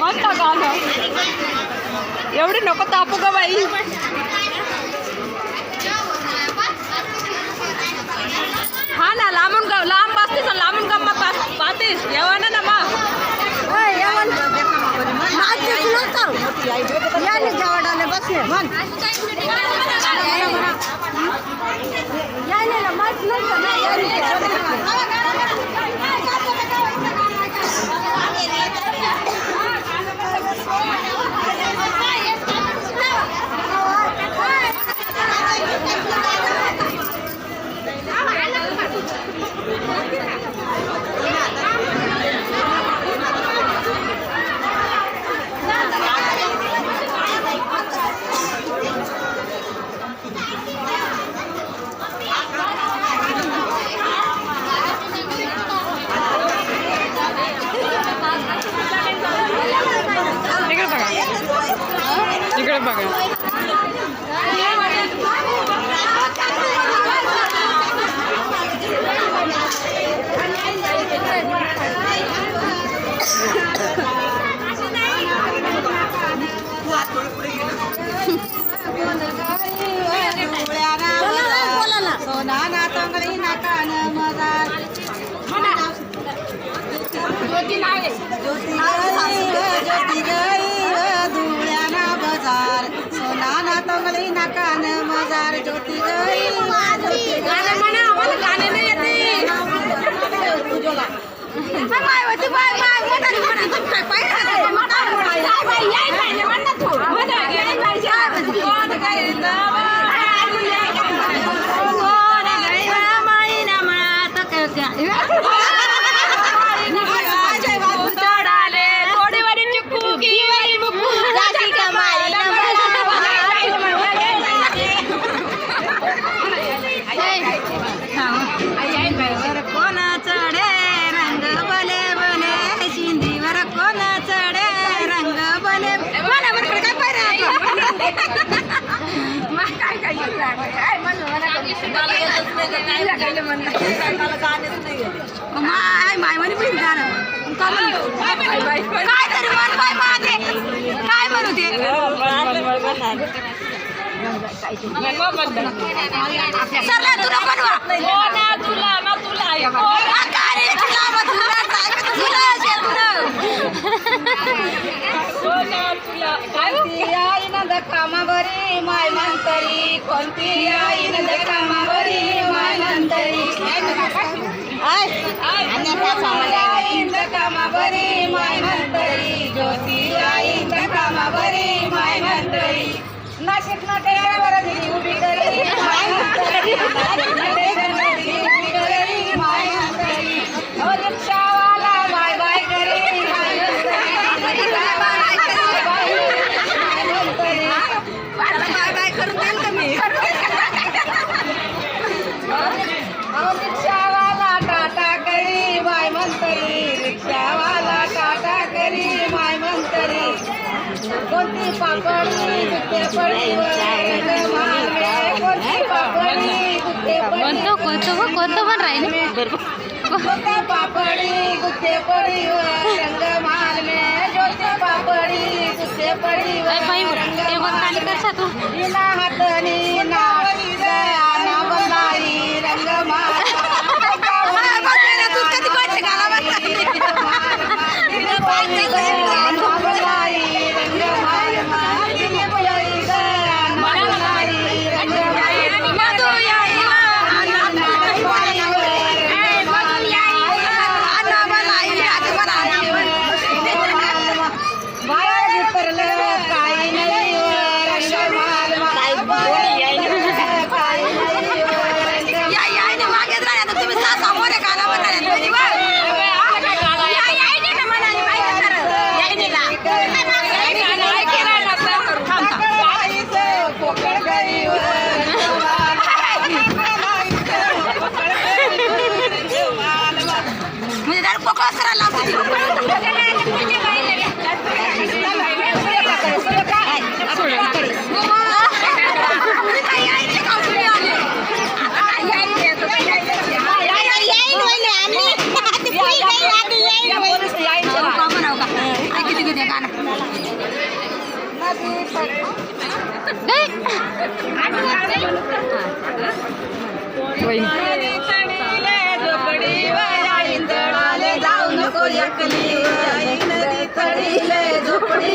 मस्त गाणं. एवढी नको तापू का बाई. हा ना लांबून गाव लांब बसतीस लांबून गप्पा पास- पाहतीस येवा ना मग? इकडे मजार ज्योती गई ज्योती गई धुळ्याना बजार. सोना ना तोंगडी नाकान मजार ज्योती गई गाणे म्हणा आम्हाला गाणे माय माय म्हणे पण म्हणू? काय तरी म्हण बाय माझे काय म्हणू ते? सरला तुला बनवा. तुला ना तुला अरे तुला मग तुला काय तुला असेल तुला कोणती आई नंद कामावरी माय मंतरी कोणती आई नंद कामावरी माय मंतरी आई नंद कामावरी माय मंतरी ज्योती आई नंद कामावरी माय मंतरी नाशिक नाट्यावर कोणतं कोणतं कोणतं कोणतं पण राहील पापडी गुत्ते पडी रंग जोते पापडी गुत्ते पडी रंग तू हातनी ना वया इंदळाले जाऊ नको एकली झोपडी